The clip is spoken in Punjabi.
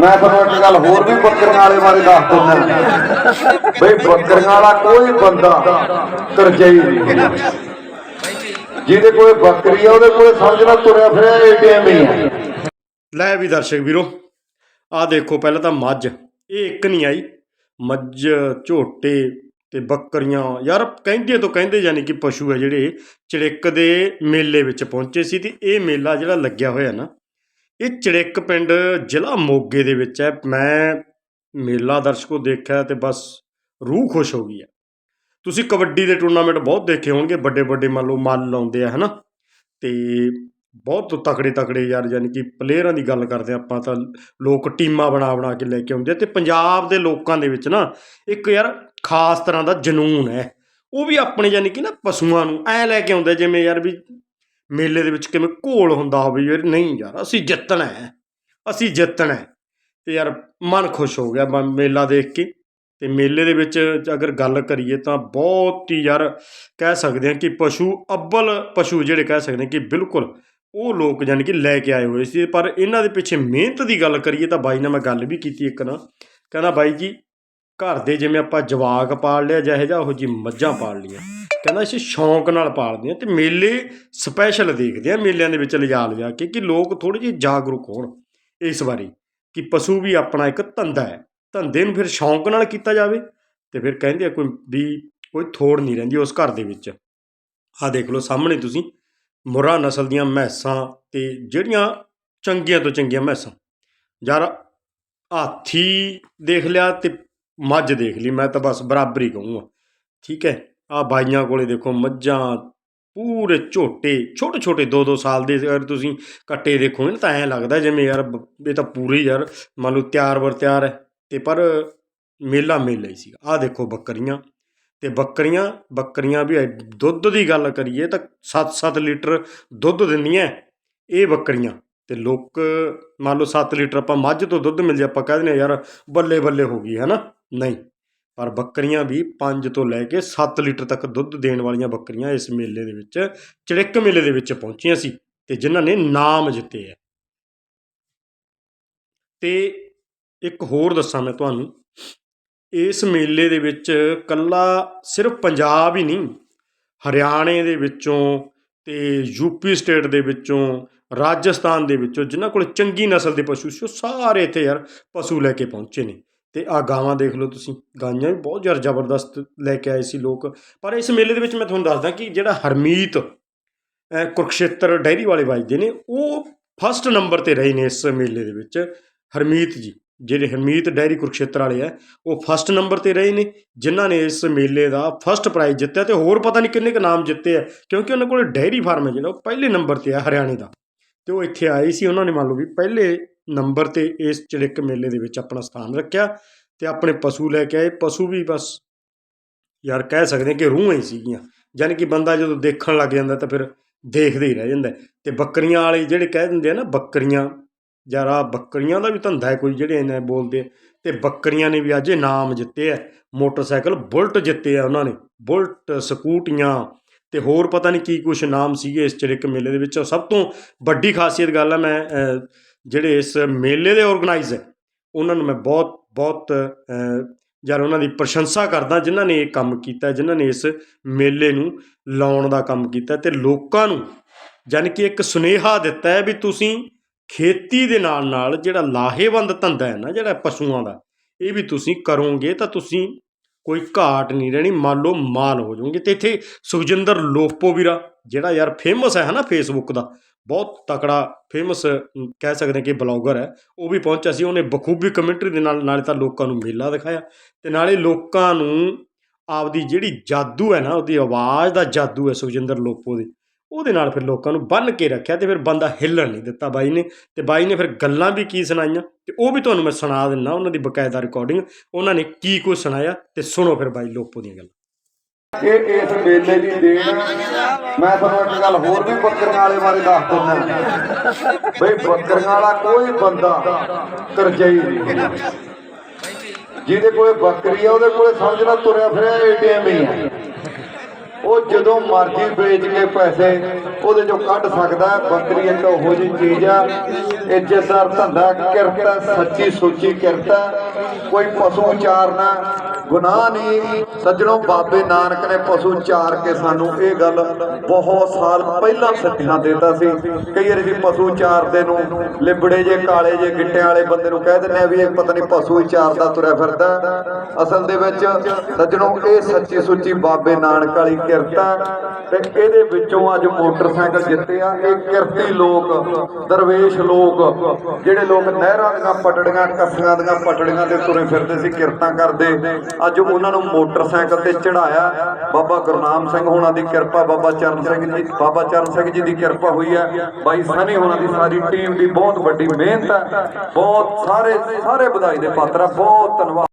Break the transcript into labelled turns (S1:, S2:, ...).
S1: ਮੈਂ ਤੁਹਾਨੂੰ ਇੱਕ ਗੱਲ ਹੋਰ ਵੀ ਬੱਕਰੀਆਂ ਵਾਲੇ ਬਾਰੇ ਦੱਸ ਦਿੰਦਾ। ਬਈ ਬੱਕਰੀਆਂ ਵਾਲਾ ਕੋਈ ਬੰਦਾ ਕਰਜਈ ਨਹੀਂ ਜਿਹਦੇ ਕੋਲ ਬੱਕਰੀ ਆ, ਉਹਦੇ ਕੋਲ ਸਮਝਣਾ ਤੁਰਿਆ ਫਿਰਿਆ ਏਟੀਐਮ ਹੀ ਆ।
S2: ਲੈ ਵੀ ਦਰਸ਼ਕ ਵੀਰੋ ਆ ਦੇਖੋ ਪਹਿਲਾਂ ਤਾਂ ਮੱਝ, ਇਹ ਇੱਕ ਨਹੀਂ ਆਈ। ਮੱਝ, ਝੋਟੇ ਤੇ ਬੱਕਰੀਆਂ, ਯਾਰ ਕਹਿੰਦੇ ਤੋਂ ਕਹਿੰਦੇ ਯਾਨੀ ਕਿ ਪਸ਼ੂ ਹੈ ਜਿਹੜੇ ਚੜਿੱਕ ਦੇ ਮੇਲੇ ਵਿੱਚ ਪਹੁੰਚੇ ਸੀ ਤੇ ਇਹ ਮੇਲਾ ਜਿਹੜਾ ਲੱਗਿਆ ਹੋਇਆ ਨਾ ਇਹ ਚੜਿੱਕ ਪਿੰਡ ਜ਼ਿਲ੍ਹਾ ਮੋਗੇ ਦੇ ਵਿੱਚ ਹੈ। ਮੈਂ ਮੇਲਾ ਦਰਸ਼ਕੋ ਦੇਖਿਆ ਤੇ ਬਸ ਰੂਹ ਖੁਸ਼ ਹੋ ਗਈ ਹੈ। ਤੁਸੀਂ ਕਬੱਡੀ ਦੇ ਟੂਰਨਾਮੈਂਟ ਬਹੁਤ ਦੇਖੇ ਹੋਣਗੇ ਵੱਡੇ ਵੱਡੇ ਮੰਨ ਲਓ ਮੱਲ ਲਾਉਂਦੇ ਆ, ਹਨਾ? ਤੇ ਬਹੁਤ ਤਕੜੇ ਤਕੜੇ ਯਾਰ, ਯਾਨੀ ਕਿ ਪਲੇਅਰਾਂ ਦੀ ਗੱਲ ਕਰਦੇ ਹਾਂ ਆਪਾਂ ਤਾਂ, ਲੋਕ ਟੀਮਾਂ ਬਣਾ ਬਣਾ ਕੇ ਲੈ ਕੇ ਆਉਂਦੇ ਆ ਤੇ ਪੰਜਾਬ ਦੇ ਲੋਕਾਂ ਦੇ ਵਿੱਚ ਨਾ ਇੱਕ ਯਾਰ ਖਾਸ ਤਰ੍ਹਾਂ ਦਾ ਜਨੂਨ ਹੈ। ਉਹ ਵੀ ਆਪਣੇ ਯਾਨੀ ਕਿ ਨਾ ਪਸ਼ੂਆਂ ਨੂੰ ਐ ਲੈ ਕੇ ਆਉਂਦੇ ਜਿਵੇਂ ਯਾਰ ਵੀ ਮੇਲੇ ਦੇ ਵਿੱਚ ਕਿਵੇਂ ਘੋਲ ਹੁੰਦਾ ਹੋਵੇ ਯਾਰ, ਨਹੀਂ ਯਾਰ, ਅਸੀਂ ਜਿੱਤਣਾ ਹੈ, ਅਸੀਂ ਜਿੱਤਣਾ ਹੈ। ਤੇ ਯਾਰ, ਮਨ ਖੁਸ਼ ਹੋ ਗਿਆ ਮ- ਮੇਲਾ ਦੇਖ ਕੇ। ਤੇ ਮੇਲੇ ਦੇ ਵਿੱਚ ਅਗਰ ਗੱਲ ਕਰੀਏ ਤਾਂ ਬਹੁਤ ਹੀ ਯਾਰ, ਕਹਿ ਸਕਦੇ ਹਾਂ ਕਿ ਪਸ਼ੂ ਅੱਬਲ ਪਸ਼ੂ ਜਿਹੜੇ ਕਹਿ ਸਕਦੇ ਹਾਂ ਕਿ ਬਿਲਕੁਲ ਉਹ ਲੋਕ ਜਾਣੀ ਕਿ ਲੈ ਕੇ ਆਏ ਹੋਏ ਸੀ। ਪਰ ਇਹਨਾਂ ਦੇ ਪਿੱਛੇ ਮਿਹਨਤ ਦੀ ਗੱਲ ਕਰੀਏ ਤਾਂ ਬਾਈ ਨਾਲ ਮੈਂ ਗੱਲ ਵੀ ਕੀਤੀ ਇੱਕ ਨਾ। ਕਹਿੰਦਾ ਬਾਈ ਜੀ, ਘਰ ਦੇ ਜਿਵੇਂ ਆਪਾਂ ਜਵਾਕ ਪਾਲ ਲਿਆ, ਜਿਹੇ ਜਿਹਾ ਉਹ ਜੀ ਮੱਝਾਂ ਪਾਲ ਲੀਆਂ ਕਹਿੰਦਾ ਅਸੀਂ ਸ਼ੌਂਕ ਨਾਲ ਪਾਲਦੇ ਹਾਂ ਤੇ ਮੇਲੇ ਸਪੈਸ਼ਲ ਦੇਖਦੇ ਆ, ਮੇਲਿਆਂ ਦੇ ਵਿੱਚ ਲਿਜਾ ਲਿਜਾ ਕੇ ਕਿ ਲੋਕ ਥੋੜੇ ਜਿਹੇ ਜਾਗਰੂਕ ਹੋਣ ਇਸ ਬਾਰੇ ਕਿ ਪਸ਼ੂ ਵੀ ਆਪਣਾ ਇੱਕ ਧੰਦਾ ਹੈ, ਧੰਦੇ ਨੂੰ ਫਿਰ ਸ਼ੌਂਕ ਨਾਲ ਕੀਤਾ ਜਾਵੇ ਤੇ ਫਿਰ ਕਹਿੰਦੇ ਆ ਕੋਈ ਵੀ ਕੋਈ ਥੋੜ ਨਹੀਂ ਰਹਿੰਦੀ ਉਸ ਘਰ ਦੇ ਵਿੱਚ। ਆਹ ਦੇਖ ਲਓ ਸਾਹਮਣੇ ਤੁਸੀਂ ਮੁਰਾ ਨਸਲ ਦੀਆਂ ਮੈਸਾਂ ਤੇ ਜਿਹੜੀਆਂ ਚੰਗੀਆਂ ਤੋਂ ਚੰਗੀਆਂ ਮੈਸਾਂ। ਯਾਰ ਹਾਥੀ ਦੇਖ ਲਿਆ ਤੇ ਮੱਝ ਦੇਖ ਲਈ, ਮੈਂ ਤਾਂ ਬਸ ਬਰਾਬਰ ਹੀ ਕਹੂੰਗਾ। ਠੀਕ ਹੈ ਆ ਬਾਈਆਂ ਕੋਲੇ ਦੇਖੋ ਮੱਝਾਂ ਪੂਰੇ ਝੋਟੇ, ਛੋਟੇ ਛੋਟੇ 2-2 ਸਾਲ ਦੇ ਅਗਰ ਤੁਸੀਂ ਕੱਟੇ ਦੇਖੋਗੇ ਨਾ ਤਾਂ ਐਂ ਲੱਗਦਾ ਜਿਵੇਂ ਯਾਰ ਬ- ਇਹ ਤਾਂ ਪੂਰੇ ਯਾਰ ਮੰਨ ਲਓ ਤਿਆਰ ਵਰ ਤਿਆਰ ਹੈ ਤੇ ਪਰ ਮੇਲਾ ਮੇਲਾ ਹੀ ਸੀਗਾ। ਆ ਦੇਖੋ ਬੱਕਰੀਆਂ ਤੇ ਬੱਕਰੀਆਂ ਬੱਕਰੀਆਂ ਵੀ ਐ- ਦੁੱਧ ਦੀ ਗੱਲ ਕਰੀਏ ਤਾਂ 7-7 ਲੀਟਰ ਦੁੱਧ ਦਿੰਦੀਆਂ ਇਹ ਬੱਕਰੀਆਂ ਤੇ ਲੋਕ ਮੰਨ ਲਓ 7 ਲੀਟਰ ਆਪਾਂ ਮੱਝ ਤੋਂ ਦੁੱਧ ਮਿਲ ਜੇ ਆਪਾਂ ਕਹਿ ਦਿੰਦੇ ਹਾਂ ਯਾਰ ਬੱਲੇ ਬੱਲੇ ਹੋ ਗਈ ਹੈ ਨਾ? ਨਹੀਂ। ਪਰ ਬੱਕਰੀਆਂ ਵੀ 5 ਤੋਂ ਲੈ ਕੇ 7 ਲੀਟਰ ਤੱਕ ਦੁੱਧ ਦੇਣ ਵਾਲੀਆਂ ਬੱਕਰੀਆਂ ਇਸ ਮੇਲੇ ਦੇ ਵਿੱਚ, ਚੜਿੱਕ ਮੇਲੇ ਦੇ ਵਿੱਚ ਪਹੁੰਚੀਆਂ ਸੀ ਤੇ ਜਿਨ੍ਹਾਂ ਨੇ ਨਾਮ ਜਿੱਤੇ ਹੈ ਤੇ ਇੱਕ ਹੋਰ ਦੱਸਾਂ ਮੈਂ ਤੁਹਾਨੂੰ, ਇਸ ਮੇਲੇ ਦੇ ਵਿੱਚ ਕੱਲਾ ਸਿਰਫ ਪੰਜਾਬ ਹੀ ਨਹੀਂ, ਹਰਿਆਣੇ ਦੇ ਵਿੱਚੋਂ ਤੇ ਯੂਪੀ ਸਟੇਟ ਦੇ ਵਿੱਚੋਂ, ਰਾਜਸਥਾਨ ਦੇ ਵਿੱਚੋਂ, ਜਿਨ੍ਹਾਂ ਕੋਲ ਚੰਗੀ ਨਸਲ ਦੇ ਪਸ਼ੂ ਸੀ, ਉਹ ਸਾਰੇ ਇੱਥੇ ਯਾਰ ਪਸ਼ੂ ਲੈ ਕੇ ਪਹੁੰਚੇ ਨੇ। ਤੇ ਆ ਗਾਵਾਂ ਦੇਖ ਲਓ ਤੁਸੀਂ। ਗਾਈਆਂ ਵੀ ਬਹੁਤ ਜ਼ਿਆਦਾ ਜ਼ਬਰਦਸਤ ਲੈ ਕੇ ਆਏ ਸੀ ਲੋਕ। ਪਰ ਇਸ ਮੇਲੇ ਦੇ ਵਿੱਚ ਮੈਂ ਤੁਹਾਨੂੰ ਦੱਸਦਾ ਕਿ ਜਿਹੜਾ ਹਰਮੀਤ ਕੁਰਕਸ਼ੇਤਰ ਡੈਰੀ ਵਾਲੇ ਵੱਜਦੇ ਨੇ, ਉਹ ਫਸਟ ਨੰਬਰ ਤੇ ਰਹੇ ਨੇ ਇਸ ਮੇਲੇ ਦੇ ਵਿੱਚ। ਹਰਮੀਤ ਜੀ, ਜਿਹੜੇ ਹਰਮੀਤ ਡੈਰੀ ਕੁਰਕਸ਼ੇਤਰ ਵਾਲੇ ਆ, ਉਹ ਫਸਟ ਨੰਬਰ ਤੇ ਰਹੇ ਨੇ, ਜਿਨ੍ਹਾਂ ਨੇ ਇਸ ਮੇਲੇ ਦਾ ਫਸਟ ਪ੍ਰਾਈਜ਼ ਜਿੱਤਿਆ ਤੇ ਹੋਰ ਪਤਾ ਨਹੀਂ ਕਿੰਨੇ ਕੁ ਨਾਮ ਜਿੱਤੇ ਆ, ਕਿਉਂਕਿ ਉਹਨਾਂ ਕੋਲ ਡੈਰੀ ਫਾਰਮ ਹੈ ਜਿਹੜਾ, ਉਹ ਪਹਿਲੇ ਨੰਬਰ ਤੇ ਆ ਹਰਿਆਣੇ ਦਾ। ਤੇ ਉਹ ਇੱਥੇ ਆਏ ਸੀ, ਉਹਨਾਂ ਨੇ ਮੰਨ ਲਓ ਵੀ ਪਹਿਲੇ ਨੰਬਰ ਤੇ ਇਸ ਚੜਿੱਕ ਮੇਲੇ ਦੇ ਵਿੱਚ ਆਪਣਾ ਸਥਾਨ ਰੱਖਿਆ ਤੇ ਆਪਣੇ ਪਸ਼ੂ ਲੈ ਕੇ ਆਏ। ਪਸ਼ੂ ਵੀ ਬਸ ਯਾਰ ਕਹਿ ਸਕਦੇ ਹਾਂ ਕਿ ਰੂਹਾਂ ਹੀ ਸੀਗੀਆਂ। ਯਾਨੀ ਕਿ ਬੰਦਾ ਜਦੋਂ ਦੇਖਣ ਲੱਗ ਜਾਂਦਾ ਤਾਂ ਫਿਰ ਦੇਖਦੇ ਹੀ ਰਹਿ ਜਾਂਦਾ। ਹੈ। ਤੇ ਬੱਕਰੀਆਂ ਵਾਲੇ ਜਿਹੜੇ ਕਹਿ ਦਿੰਦੇ ਆ ਨਾ ਬੱਕਰੀਆਂ, ਯਾਰ ਆਹ ਬੱਕਰੀਆਂ ਦਾ ਵੀ ਧੰਦਾ ਹੈ ਕੋਈ ਜਿਹੜੇ ਇਹਨਾਂ ਬੋਲਦੇ ਆ। ਤੇ ਬੱਕਰੀਆਂ ਨੇ ਵੀ ਅੱਜ ਇਨਾਮ ਜਿੱਤੇ ਆ। ਮੋਟਰਸਾਈਕਲ ਬੁਲਟ ਜਿੱਤੇ ਆ ਉਹਨਾਂ ਨੇ। ਬੁਲਟ, ਸਕੂਟੀਆਂ ਤੇ ਹੋਰ ਪਤਾ ਨਹੀਂ ਕੀ ਕੁਛ ਨਾਮ ਸੀਗੇ ਇਸ ਚੜਿੱਕ ਮੇਲੇ ਦੇ ਵਿੱਚ। ਸਭ ਤੋਂ ਵੱਡੀ ਖਾਸੀਅਤ ਗੱਲ ਹੈ ਮੈਂ ਜਿਹੜੇ ਇਸ ਮੇਲੇ ਦੇ ਆਰਗੇਨਾਈਜ਼ ਹੈ, ਉਹਨਾਂ ਨੂੰ ਮੈਂ ਬਹੁਤ ਬਹੁਤ ਯਾਰ ਉਹਨਾਂ ਦੀ ਪ੍ਰਸ਼ੰਸਾ ਕਰਦਾ ਜਿਨ੍ਹਾਂ ਨੇ ਇਹ ਕੰਮ ਕੀਤਾ, ਜਿਨ੍ਹਾਂ ਨੇ ਇਸ ਮੇਲੇ ਨੂੰ ਲਾਉਣ ਦਾ ਕੰਮ ਕੀਤਾ ਤੇ ਲੋਕਾਂ ਨੂੰ ਜਾਣੀ ਕਿ ਇੱਕ ਸੁਨੇਹਾ ਦਿੱਤਾ ਹੈ ਵੀ ਤੁਸੀਂ ਖੇਤੀ ਦੇ ਨਾਲ ਨਾਲ ਜਿਹੜਾ ਲਾਹੇਵੰਦ ਧੰਦਾ ਹੈ ਨਾ, ਜਿਹੜਾ ਪਸ਼ੂਆਂ ਦਾ, ਇਹ ਵੀ ਤੁਸੀਂ ਕਰੋਗੇ ਤਾਂ ਤੁਸੀਂ ਕੋਈ ਘਾਟ ਨਹੀਂ ਰਹਿਣੀ, ਮੰਨ ਲਓ ਮਾਲ ਹੋ ਜਾਓਗੇ ਤੇ ਇੱਥੇ ਸੁਖਜਿੰਦਰ ਲੋਪੋ ਵੀਰਾ ਜਿਹੜਾ ਯਾਰ ਫੇਮਸ ਹੈ ਹਨਾ ਫੇਸਬੁੱਕ ਦਾ, ਬਹੁਤ ਤਕੜਾ ਫੇਮਸ ਕਹਿ ਸਕਦੇ ਕਿ ਬਲੌਗਰ ਹੈ। ਉਹ ਵੀ ਪਹੁੰਚਿਆ ਸੀ, ਉਹਨੇ ਬਖੂਬੀ ਕਮੈਂਟਰੀ ਦੇ ਨਾਲ, ਨਾਲੇ ਤਾਂ ਲੋਕਾਂ ਨੂੰ ਮੇਲਾ ਦਿਖਾਇਆ। ਤੇ ਨਾਲੇ ਲੋਕਾਂ ਨੂੰ ਆਪਦੀ ਜਿਹੜੀ ਜਾਦੂ ਹੈ ਨਾ, ਉਹਦੀ ਆਵਾਜ਼ ਦਾ ਜਾਦੂ ਹੈ ਸੁਖਜਿੰਦਰ ਲੋਪੋ ਦੀ। ਉਹਦੇ ਨਾਲ ਫਿਰ ਲੋਕਾਂ ਨੂੰ ਬੰਨ ਕੇ ਰੱਖਿਆ ਤੇ ਫਿਰ ਬੰਦਾ ਹਿੱਲਣ ਨਹੀਂ ਦਿੱਤਾ ਬਾਈ ਨੇ ਤੇ ਬਾਈ ਨੇ ਫਿਰ ਗੱਲਾਂ ਵੀ ਕੀ ਸੁਣਾਈਆਂ ਤੇ ਉਹ ਵੀ ਤੁਹਾਨੂੰ ਮੈਂ ਸੁਣਾ ਦਿੰਦਾ ਉਹਨਾਂ ਦੀ ਬਕਾਇਦਾ ਰਿਕਾਰਡਿੰਗ ਉਹਨਾਂ ਨੇ ਕੀ ਕੁਝ ਸੁਣਾਇਆ ਤੇ ਸੁਣੋ ਫਿਰ ਬਾਈ ਲੋਪੋ ਦੀਆਂ ਗੱਲਾਂ।
S1: ਇਹ ਇਸ ਮੇਲੇ ਦੀ ਦੇਣ ਮੈਂ ਤੁਹਾਨੂੰ ਇੱਕ ਗੱਲ ਹੋਰ ਵੀ ਬੱਕਰੀਆਂ ਵਾਲੇ ਬਾਰੇ ਦੱਸ ਦਿੰਦਾ। ਬਈ ਬੱਕਰੀਆਂ ਵਾਲਾ ਕੋਈ ਬੰਦਾ ਕਰਜਈ ਨਹੀਂ। ਜਿਹਦੇ ਕੋਲੇ ਬੱਕਰੀ ਆ, ਉਹਦੇ ਕੋਲੇ ਸਮਝਣਾ ਤੁਰਿਆ ਫਿਰਿਆ ਏਟੀਐਮ ਹੀ ਆ। ਉਹ ਜਦੋਂ ਮਰਜ਼ੀ ਵੇਚ ਕੇ ਪੈਸੇ ਉਹਦੇ ਚੋਂ ਕੱਢ ਸਕਦਾ ਬੱਕਰੀ ਇੱਕ ਉਹੋ ਜਿਹੀ ਚੀਜ਼ ਆ ਇੱਜ਼ਤਦਾਰ ਧੰਦਾ ਕਿਰਤ ਹੈ, ਸੱਚੀ ਸੁੱਚੀ ਕਿਰਤ ਹੈ। ਕੋਈ ਪਸ਼ੂ ਚਾਰਨਾ ਗੁਨਾਹ ਨਹੀਂ, ਸੱਜਣੋ ਬਾਬੇ ਨਾਨਕ ਨੇ ਪਸ਼ੂ ਚਾਰ ਕੇ ਸਾਨੂੰ ਇਹ ਗੱਲ ਬਹੁਤ ਸਾਲ ਪਹਿਲਾਂ ਸਿੱਖਿਆ ਦਿੱਤਾ ਸੀ। ਕਈ ਵਾਰੀ ਪਸ਼ੂ ਚਾਰਦੇ ਨੂੰ ਲਿਬੜੇ ਜੇ, ਕਾਲੇ ਜੇ, ਗਿੱਟਿਆਂ ਵਾਲੇ ਬੰਦੇ ਨੂੰ ਕਹਿ ਦਿੰਦੇ ਆ ਵੀ ਇਹ ਪਤਾ ਨਹੀਂ ਪਸ਼ੂ ਹੀ ਚਾਰਦਾ ਤੁਰਿਆ ਫਿਰਦਾ। ਅਸਲ ਦੇ ਵਿੱਚ ਸੱਜਣੋ ਇਹ ਸੱਚੀ ਸੁੱਚੀ ਬਾਬੇ ਨਾਨਕ ਵਾਲੀ ਕਿਰਤ ਹੈ ਤੇ ਇਹਦੇ ਵਿੱਚੋਂ ਅੱਜ ਮੋਟਰਸਾਈਕਲ ਜਿੱਤੇ ਆ। ਇਹ ਕਿਰਤੀ ਲੋਕ, ਦਰਵੇਸ਼ ਲੋਕ, ਜਿਹੜੇ ਲੋਕ ਨਹਿਰਾਂ ਦੀਆਂ ਪਟੜੀਆਂ, ਕੱਸੀਆਂ ਦੀਆਂ ਪਟੜੀਆਂ ਤੇ ਤੁਰੇ ਫਿਰਦੇ ਸੀ, ਕਿਰਤਾਂ ਕਰਦੇ। ਅੱਜ ਉਹਨਾਂ ਨੂੰ ਮੋਟਰਸਾਈਕਲ ਤੇ ਚੜਾਇਆ ਬਾਬਾ ਗੁਰਨਾਮ ਸਿੰਘ ਹੋਣਾ ਦੀ ਕਿਰਪਾ, ਬਾਬਾ ਚਰਨ ਸਿੰਘ ਜੀ, ਬਾਬਾ ਚਰਨ ਸਿੰਘ ਜੀ ਦੀ ਕਿਰਪਾ ਹੋਈ ਹੈ। ਬਾਈ ਸਨੀ ਹੋਣਾ ਦੀ ਸਾਰੀ ਟੀਮ ਦੀ ਬਹੁਤ ਵੱਡੀ ਮਿਹਨਤ ਹੈ। ਬਹੁਤ ਸਾਰੇ ਸਾਰੇ ਵਧਾਈ ਦੇ ਪਾਤਰ ਆ ਬਹੁਤ ਧੰਨਵਾਦ।